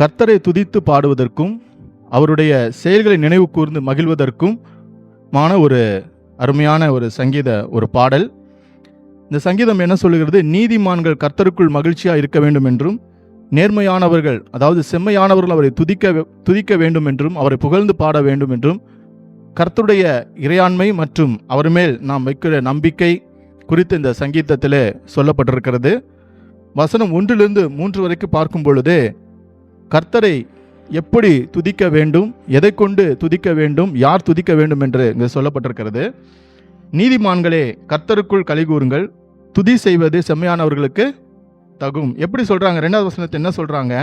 கர்த்தரை துதித்து பாடுவதற்கும் அவருடைய செயல்களை நினைவு கூர்ந்து மகிழ்வதற்கும் மான ஒரு அருமையான ஒரு சங்கீத ஒரு பாடல். இந்த சங்கீதம் என்ன சொல்லுகிறது? நீதிமான்கள் கர்த்தருக்குள் மகிழ்ச்சியாக இருக்க வேண்டும் என்றும் நேர்மையானவர்கள் அதாவது செம்மையானவர்கள் அவரை துதிக்க துதிக்க வேண்டும் என்றும் அவரை புகழ்ந்து பாட வேண்டும் என்றும் கர்த்தருடைய இறையாண்மை மற்றும் அவர் மேல் நாம் வைக்கிற நம்பிக்கை குறித்து இந்த சங்கீதத்தில் சொல்லப்பட்டிருக்கிறது. வசனம் ஒன்றிலிருந்து மூன்று வரைக்கும் பார்க்கும் பொழுது கர்த்தரை எப்படி துதிக்க வேண்டும் எதை கொண்டு துதிக்க வேண்டும் யார் துதிக்க வேண்டும் என்று இங்கே சொல்லப்பட்டிருக்கிறது. நீதிமான்களே கர்த்தருக்குள் கலிகூறுங்கள் துதி செய்வது செம்மையானவர்களுக்கு தகும். எப்படி சொல்கிறாங்க ரெண்டாவது வசனத்தை என்ன சொல்கிறாங்க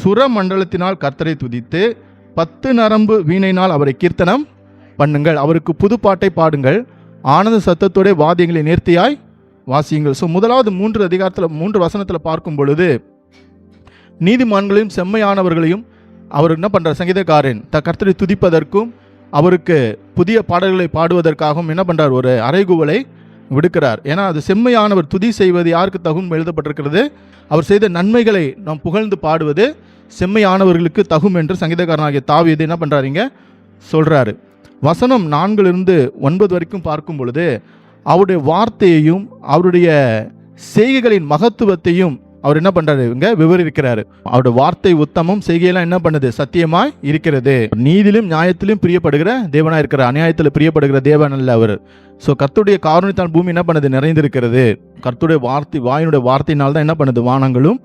சுர மண்டலத்தினால் கர்த்தரை துதித்து பத்து நரம்பு வீணையினால் அவரை கீர்த்தனம் பண்ணுங்கள். அவருக்கு புது பாட்டை பாடுங்கள். ஆனந்த சத்தத்தோட வாதியங்களை நேர்த்தியாய் வாசியுங்கள். ஸோ முதலாவது மூன்று அதிகாரத்தில் மூன்று வசனத்தில் பார்க்கும் பொழுது நீதிமான்களையும் செம்மையானவர்களையும் அவர் என்ன பண்ணுறார் சங்கீதக்காரன் த கர்த்தரை துதிப்பதற்கும் அவருக்கு புதிய பாடல்களை பாடுவதற்காகவும் என்ன பண்ணுறார் ஒரு அறைகுவலை விடுக்கிறார். ஏன்னா அது செம்மையானவர் துதி செய்வது யாருக்கு தகும் எழுதப்பட்டிருக்கிறது? அவர் செய்த நன்மைகளை நாம் புகழ்ந்து பாடுவது செம்மையானவர்களுக்கு தகும் என்று சங்கீதக்காரனாகிய தாவியது என்ன பண்ணுறாருங்க சொல்கிறாரு வசனம் நான்கிலிருந்து ஒன்பது வரைக்கும் பார்க்கும் பொழுது அவருடைய வார்த்தையையும் அவருடைய செய்கைகளின் மகத்துவத்தையும் அவர் என்ன பண்றாரு? இங்க விவரிக்கிறாரு. அவருடைய வார்த்தை உத்தமம் செய்கையெல்லாம் என்ன பண்ணுது? சத்தியமாய் இருக்கிறது. நீதிலும் நியாயத்திலும் பிரியப்படுகிற தேவனா இருக்கிற அநியாயத்தில் பிரியப்படுகிற தேவன் அல்ல அவர். ஸோ கர்த்தருடைய காரணத்தால் பூமி என்ன பண்ணுது? நிறைந்திருக்கிறது. கர்த்துடைய வார்த்தை வாயினுடைய வார்த்தையினால் தான் என்ன பண்ணுது? வானங்களும்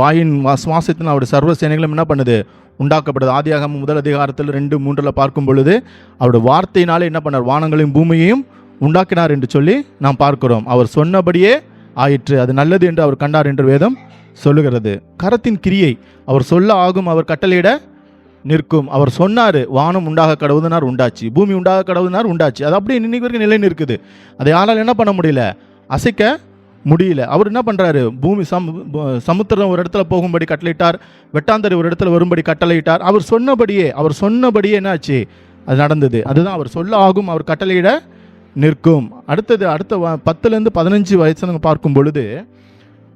வாயின் சுவாசத்தின் அவருடைய சர்வ சேனைகளும் என்ன பண்ணுது? உண்டாக்கப்படுது. ஆதியாகம் முதல் அதிகாரத்தில் ரெண்டு மூன்றில் பார்க்கும் பொழுது அவருடைய வார்த்தையினாலே என்ன பண்ணார்? வானங்களையும் பூமியையும் உண்டாக்கினார் என்று சொல்லி நாம் பார்க்கிறோம். அவர் சொன்னபடியே ஆயிற்று. அது நல்லது என்று அவர் கண்டார் என்று வேதம் சொல்லுகிறது. கரத்தின் கிரியை அவர் சொல்ல ஆகும் அவர் கட்டளையிட நிற்கும். அவர் சொன்னார் வானம் உண்டாக கடவுதுனார் உண்டாச்சு பூமி உண்டாக கடவுதுனார் உண்டாச்சு. அது அப்படியே இன்னைக்கு வரைக்கும் நிலை நிற்குது. அதை யாரால் என்ன பண்ண முடியல? அசைக்க முடியல. அவர் என்ன பண்ணுறாரு பூமி சம் சமுத்திரம் ஒரு இடத்துல போகும்படி கட்டளையிட்டார் வெட்டாந்தரை ஒரு இடத்துல வரும்படி கட்டளையிட்டார். அவர் சொன்னபடியே அவர் சொன்னபடியே என்னாச்சு? அது நடந்தது. அதுதான் அவர் சொல்ல ஆகும் அவர் கட்டளையிட நிற்கும். அடுத்தது அடுத்த வ- பத்துலேருந்து பதினஞ்சு வயசுங்க பார்க்கும் பொழுது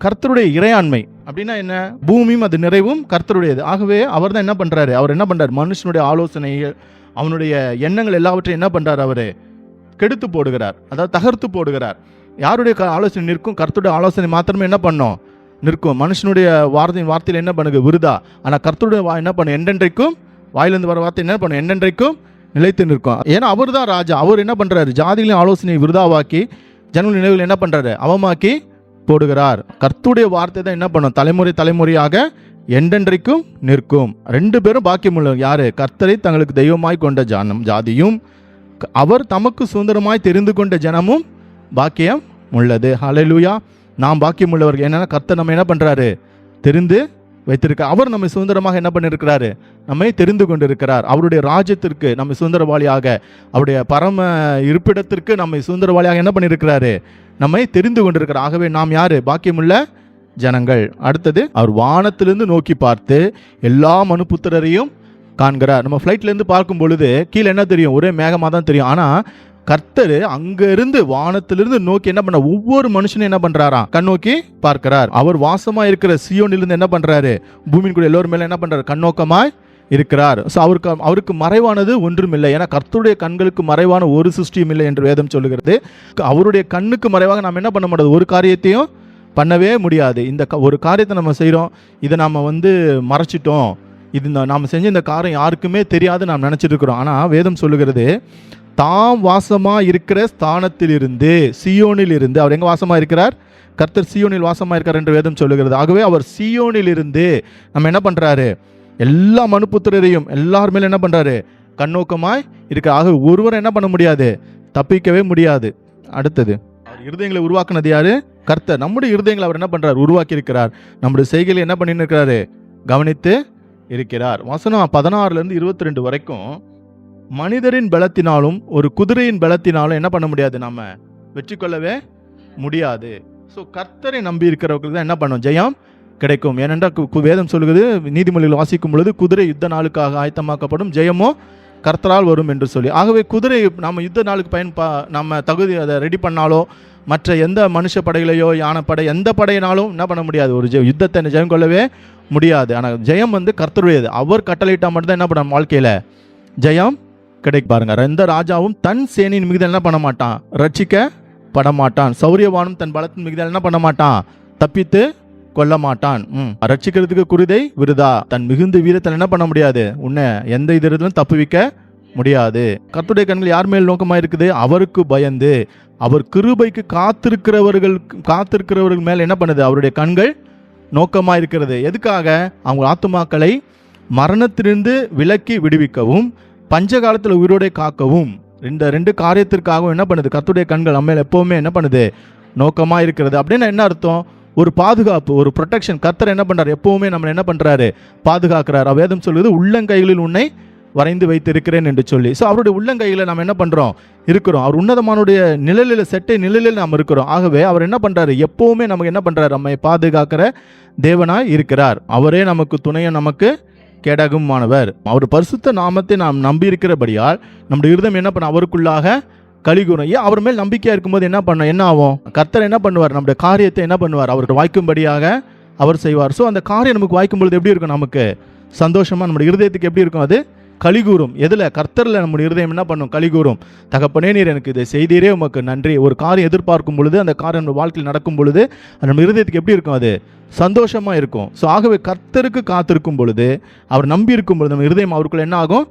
கர்த்தருடைய இறையாண்மை அப்படின்னா என்ன? பூமியும் அது நிறைவும் கர்த்தருடையது. ஆகவே அவர் தான் என்ன பண்ணுறாரு அவர் என்ன பண்ணுறாரு மனுஷனுடைய ஆலோசனைகள் அவனுடைய எண்ணங்கள் எல்லாவற்றையும் என்ன பண்ணுறார் அவர்? கெடுத்து போடுகிறார். அதாவது தகர்த்து போடுகிறார். யாருடைய க- ஆலோசனை நிற்கும்? கர்த்தருடைய ஆலோசனை மாத்திரமே என்ன பண்ணும்? நிற்கும். மனுஷனுடைய வார்த்தை வார்த்தையில் என்ன பண்ணுங்க விருதா. ஆனால் கர்த்தருடைய வா என்ன பண்ணும்? என்றென்றைக்கும் வாயிலிருந்து வர வார்த்தை என்ன பண்ணும்? என்றென்றைக்கும் நிலைத்து நிற்கும். ஏன்னா அவர் தான் ராஜா. அவர் என்ன பண்ணுறாரு ஜாதிகளின் ஆலோசனை விருதாவாக்கி ஜனங்கள் நினைவில் என்ன பண்ணுறாரு அவமாக்கி போடுகிறார். கர்த்தருடைய வார்த்தை தான் என்ன பண்ணும்? தலைமுறை தலைமுறையாக என்றென்றைக்கும் நிற்கும். ரெண்டு பேரும் பாக்கியமுள்ள யாரு? கர்த்தரை தங்களுக்கு தெய்வமாய் கொண்ட ஜனம் ஜாதியும் அவர் தமக்கு சுதந்திரமாய் தெரிந்து கொண்ட ஜனமும் பாக்கியம் உள்ளது. ஹலலூயா நாம் பாக்கியம் உள்ளவர்கள் என்னன்னா கர்த்தர் நம்ம என்ன பண்ணுறாரு தெரிந்து வைத்திருக்க அவர் நம்மை சுதந்திரமாக என்ன பண்ணியிருக்கிறாரு நம்மை தெரிந்து கொண்டிருக்கிறார். அவருடைய ராஜ்யத்திற்கு நம்மை சுதந்திரவாளியாக அவருடைய பரம இருப்பிடத்திற்கு நம்மை சுதந்திரவாளியாக என்ன பண்ணியிருக்கிறாரு நம்மை தெரிந்து கொண்டிருக்கிறார். ஆகவே நாம் யாரு? பாக்கியமுள்ள ஜனங்கள். அடுத்தது அவர் வானத்திலிருந்து நோக்கி பார்த்து எல்லா மனுபுத்திரரையும் காண்கிறார். நம்ம ஃப்ளைட்லேருந்து பார்க்கும் பொழுது கீழே என்ன தெரியும்? ஒரே மேகமாக தான் தெரியும். ஆனால் கர்த்தர் அங்கிருந்து வானத்திலிருந்து நோக்கி என்ன பண்ண ஒவ்வொரு மனுஷனும் என்ன பண்றாராம் கண்ணோக்கி பார்க்கிறார். அவர் வாசமா இருக்கிற சியோனிலிருந்து என்ன பண்றாரு? பூமியின் கூட எல்லோரும் மேல என்ன பண்றாரு? கண்ணோக்கமாய் இருக்கிறார். ஸோ அவருக்கு அவருக்கு மறைவானது ஒன்றும் இல்லை. ஏன்னா கர்த்தருடைய கண்களுக்கு மறைவான ஒரு சிருஷ்டியும் இல்லை என்று வேதம் சொல்லுகிறது. அவருடைய கண்ணுக்கு மறைவாக நாம் என்ன பண்ண முடியாது? ஒரு காரியத்தையும் பண்ணவே முடியாது. இந்த க- ஒரு காரியத்தை நம்ம செய்கிறோம் இதை நாம் வந்து மறைச்சிட்டோம். இது இந்த நாம் செஞ்ச இந்த காரியம் யாருக்குமே தெரியாது நாம் நினச்சிட்டு இருக்கிறோம். ஆனால் வேதம் சொல்லுகிறது தாம் வாசமாக இருக்கிற ஸ்தானத்திலிருந்து சியோனில் இருந்து அவர் எங்கே வாசமாக இருக்கிறார்? கர்த்தர் சியோனில் வாசமாக இருக்கார் என்று வேதம் சொல்லுகிறது. ஆகவே அவர் சியோனில் இருந்து நம்ம என்ன பண்ணுறாரு எல்லா மனுப்புத்திரரையும் எல்லார் மேலும் என்ன பண்ணுறாரு கண்ணோக்கமாய் இருக்க ஆக ஒருவர் என்ன பண்ண முடியாது? தப்பிக்கவே முடியாது. அடுத்தது அவர் இருதயங்களை உருவாக்குனது யாரு? கர்த்தர். நம்முடைய இருதயங்களை அவர் என்ன பண்ணுறார் உருவாக்கி இருக்கிறார் நம்முடைய செய்கையில் என்ன பண்ணின்னு இருக்கிறாரு? கவனித்து இருக்கிறார். வசனம் பதினாறுலேருந்து இருபத்தி ரெண்டு வரைக்கும் மனிதரின் பலத்தினாலும் ஒரு குதிரையின் பலத்தினாலும் என்ன பண்ண முடியாது நம்ம? வெற்றி கொள்ளவே முடியாது. ஸோ கர்த்தரை நம்பி இருக்கிறவர்களுக்கு தான் என்ன பண்ணும்? ஜெயம் கிடைக்கும். ஏனென்றால் கு- கு- வேதம் சொல்லுகிறது நீதிமொழியில் வாசிக்கும் பொழுது குதிரை யுத்த நாளுக்காக ஆயத்தமாக்கப்படும் ஜெயமோ கர்த்தரால் வரும் என்று சொல்லி. ஆகவே குதிரை நம்ம யுத்த நாளுக்கு பயன்பா நம்ம தகுதி அதை ரெடி பண்ணாலோ மற்ற எந்த மனுஷ படைகளையோ யானைப்படை எந்த படையினாலும் என்ன பண்ண முடியாது. ஒரு ஜெ- யுத்தத்தை ஜெயம் கொள்ளவே முடியாது. ஆனால் ஜெயம் வந்து கர்த்தருடையது. அவர் கட்டளையிட்டால் மட்டும்தான் என்ன பண்ண வாழ்க்கையில்? ஜெயம் கிடைக்கு பாருங்க. எந்த ராஜாவும் தன் சேனின் மிகுதல் என்ன பண்ண மாட்டான்? ரட்சிக்க படமாட்டான் சௌரியவானும் தன் பலத்தின் மிகுதல் என்ன பண்ண மாட்டான்? தப்பித்து கொல்ல மாட்டான். ம். ரட்சிக்கிறதுக்கு குருதை விருதா? தன் மிகுந்த வீரத்தில் என்ன பண்ண முடியாது? உன்னை எந்த இதிலும் தப்புவிக்க முடியாது. கர்த்தருடைய கண்கள் யார் மேல் நோக்கமாக இருக்குது? அவருக்கு பயந்து. அவர் கிருபைக்கு காத்திருக்கிறவர்கள் காத்திருக்கிறவர்கள் மேல் என்ன பண்ணுது? அவருடைய கண்கள் நோக்கமாக இருக்கிறது எதுக்காக? அவங்க ஆத்துமாக்களை மரணத்திலிருந்து விலக்கி விடுவிக்கவும் பஞ்ச காலத்தில் உயிரோடே காக்கவும். இந்த ரெண்டு காரியத்திற்காகவும் என்ன பண்ணுது? கத்துடைய கண்கள் நம்ம எப்போவுமே என்ன பண்ணுது? நோக்கமாக இருக்கிறது அப்படின்னா என்ன அர்த்தம்? ஒரு பாதுகாப்பு ஒரு ப்ரொடெக்ஷன் கத்தர் என்ன பண்ணுறாரு எப்போவுமே நம்ம என்ன பண்ணுறாரு பாதுகாக்கிறார். வேதம் சொல்வது உள்ளங்கைகளில் உன்னை வரைந்து வைத்திருக்கிறேன் என்று சொல்லி. ஸோ அவருடைய உள்ளங்கையில் நாம் என்ன பண்ணுறோம் இருக்கிறோம். அவர் உன்னதமானுடைய நிழலில் செட்டை நிழலில் நாம் இருக்கிறோம். ஆகவே அவர் என்ன பண்ணுறாரு எப்போவுமே நமக்கு என்ன பண்ணுறாரு நம்மை பாதுகாக்கிற தேவனாய் இருக்கிறார். அவரே நமக்கு துணையை நமக்கு கேடகமானவர் அவர் பரிசுத்த நாமத்தை நாம் நம்பி இருக்கிறபடியால் நம்முடைய இருதம் என்ன பண்ண அவருக்குள்ளாக கலிகுறம் ஏன்? அவர் மேல் நம்பிக்கையாக இருக்கும்போது என்ன பண்ண என்ன ஆகும்? கர்த்தர் என்ன பண்ணுவார்? நம்முடைய காரியத்தை என்ன பண்ணுவார்? அவருக்கு வாய்க்கும்படியாக அவர் செய்வார். ஸோ அந்த காரியம் நமக்கு வாய்க்கும் பொழுது எப்படி இருக்கும் நமக்கு? சந்தோஷமாக நம்முடைய இருதயத்துக்கு எப்படி இருக்கும் அது? கலிகூறும். எதில்? கர்த்தரில் நம்முடைய இருதயம் என்ன பண்ணும்? கலிகூறும். தகப்பனே நீர் எனக்கு இதை செய்தீரே உமக்கு நன்றி. ஒரு காரியம் எதிர்பார்க்கும் பொழுது அந்த காரியம் நம்ம வாழ்க்கையில் நடக்கும் பொழுது அது நம்ம இருதயத்துக்கு எப்படி இருக்கும் அது? சந்தோஷமாக இருக்கும். ஸோ ஆகவே கர்த்தருக்கு காத்திருக்கும் பொழுது அவர் நம்பி இருக்கும் பொழுது நம்ம இருதயம் அவருக்குள்ள என்ன ஆகும்?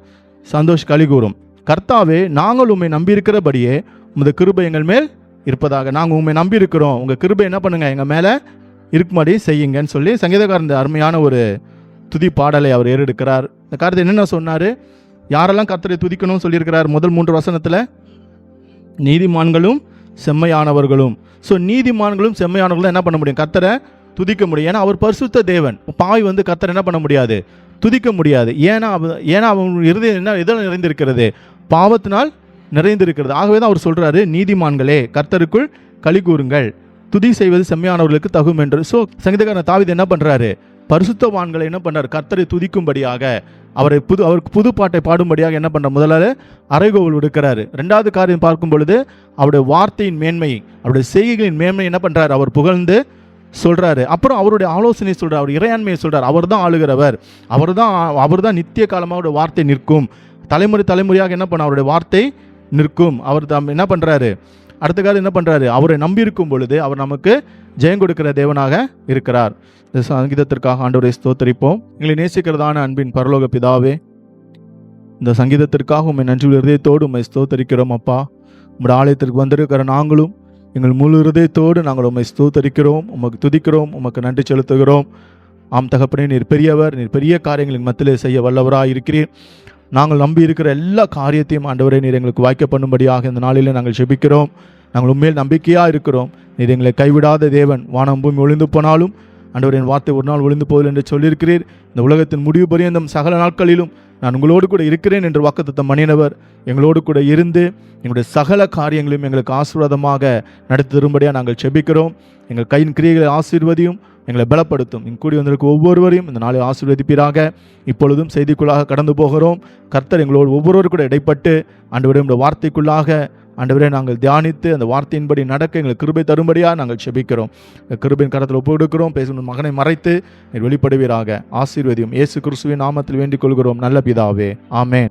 சந்தோஷ் கலிகூறும். கர்த்தாவே நாங்கள் உண்மை நம்பியிருக்கிறபடியே உமது கிருபை எங்கள் மேல் இருப்பதாக. நாங்கள் உண்மை நம்பியிருக்கிறோம் உங்கள் கிருபை என்ன பண்ணுங்கள் எங்கள் மேலே இருக்கும்படி செய்யுங்கன்னு சொல்லி சங்கீதக்காரர் அருமையான ஒரு துதி பாடலை அவர் ஏறெடுக்கிறார். இந்த காரியத்தை என்னென்ன சொன்னார்? யாரெல்லாம் கர்த்தரை துதிக்கணும்னு சொல்லியிருக்கிறார்? முதல் மூன்று வசனத்தில் நீதிமான்களும் செம்மையானவர்களும். ஸோ நீதிமான்களும் செம்மையானவர்களும் என்ன பண்ண முடியும்? கர்த்தரை துதிக்க முடியும். ஏன்னா அவர் பரிசுத்த தேவன். பாய் வந்து கர்த்தரை என்ன பண்ண முடியாது? துதிக்க முடியாது. ஏன்னா அவ- ஏன்னா அவங்க இருதயம் என்ன எதில் நிறைந்திருக்கிறது. பாவத்தினால் நிறைந்திருக்கிறது. ஆகவே தான் அவர் சொல்கிறாரு நீதிமான்களே கர்த்தருக்குள் களி கூறுங்கள். துதி செய்வது செம்மையானவர்களுக்கு தகும் என்று ஸோ சங்கீதக்காரன் தாவித என்ன பண்ணுறாரு பரிசுத்தவான்களை என்ன பண்ணார்? கர்த்தரை துதிக்கும்படியாக அவரை புது அவருக்கு புது பாட்டை பாடும்படியாக என்ன பண்ணுற முதலாள அரைகோவில் விடுக்கிறாரு ரெண்டாவது காரியம் பார்க்கும் பொழுது அவருடைய வார்த்தையின் மேன்மை அவருடைய செய்கைகளின் மேன்மை என்ன பண்ணுறாரு அவர் புகழ்ந்து சொல்கிறாரு அப்புறம் அவருடைய ஆலோசனை சொல்கிறார் அவர் இறையாண்மையை சொல்கிறார் அவர் தான் ஆளுகிறவர். அவர் தான் அவர் தான் நித்திய காலமாக அவருடைய வார்த்தை நிற்கும். தலைமுறை தலைமுறையாக என்ன பண்ண? அவருடைய வார்த்தை நிற்கும். அவர் தாம் என்ன பண்ணுறாரு அடுத்த காலம் என்ன பண்ணுறாரு அவரை நம்பி இருக்கும் பொழுது அவர் நமக்கு ஜெயம் கொடுக்கிற தேவனாக இருக்கிறார். இந்த சங்கீதத்திற்காக ஆண்டவரை ஸ்தோத்தரிப்போம். எங்களை நேசிக்கிறதான அன்பின் பரலோக பிதாவே இந்த சங்கீதத்திற்காக உண்மை நன்றி ஹிருதயத்தோடு உண்மை ஸ்தோத்தரிக்கிறோம் அப்பா. உங்களோட ஆலயத்திற்கு வந்திருக்கிற நாங்களும் எங்கள் முழு ஹிருதயத்தோடு நாங்கள் உண்மை ஸ்தோத்தரிக்கிறோம் உமக்கு துதிக்கிறோம் உமக்கு நன்றி செலுத்துகிறோம். ஆம் தகப்பனே நீர் பெரியவர் நீர் பெரிய காரியங்களின் மத்தியிலே செய்ய வல்லவராக இருக்கிறீர் நாங்கள் நம்பி இருக்கிற எல்லா காரியத்தையும் ஆண்டவரே நீர் எங்களுக்கு வாய்க்க பண்ணும்படியாக இந்த நாளிலே நாங்கள் செபிக்கிறோம் நாங்கள் உண்மையில் நம்பிக்கையாக இருக்கிறோம். நீர் எங்களை கைவிடாத தேவன் வானம் பூமி ஒளிந்து போனாலும் ஆண்டவரின் வார்த்தை ஒரு நாள் ஒளிந்து போதில் என்று சொல்லியிருக்கிறீர். இந்த உலகத்தின் முடிவு பரியந்தம் சகல நாட்களிலும் நான் உங்களோடு கூட இருக்கிறேன் என்று வாக்குத்தத்தம் மணினவர் எங்களோடு கூட இருந்து எங்களுடைய சகல காரியங்களையும் எங்களுக்கு ஆசீர்வாதமாக நடத்தி தரும்படியாக நாங்கள் செபிக்கிறோம் எங்கள் கையின் கிரியைகளை ஆசீர்வதியும் எங்களை பலப்படுத்தும். இங்கூடி கூடி வந்திருக்க ஒவ்வொருவரையும் இந்த நாளில் ஆசீர்வதிப்பீராக. இப்பொழுதும் செய்திக்குள்ளாக கடந்து போகிறோம். கர்த்தர் எங்களோடு ஒவ்வொருவரும் கூட இடைப்பட்டு ஆண்டவரே வார்த்தைக்குள்ளாக ஆண்டவரே நாங்கள் தியானித்து அந்த வார்த்தையின்படி நடக்க எங்களுக்கு கிருபை தரும்படியாக நாங்கள் செபிக்கிறோம். கிருபின் கிருபையின் கரத்தில் ஒப்பு கொடுக்கிறோம். பேசும் மகனை மறைத்து வெளிப்படுவீராக. ஆசீர்வதியும். இயேசு கிறிஸ்துவின் நாமத்தில் வேண்டிக் கொள்கிறோம். நல்ல பிதாவே. ஆமேன்.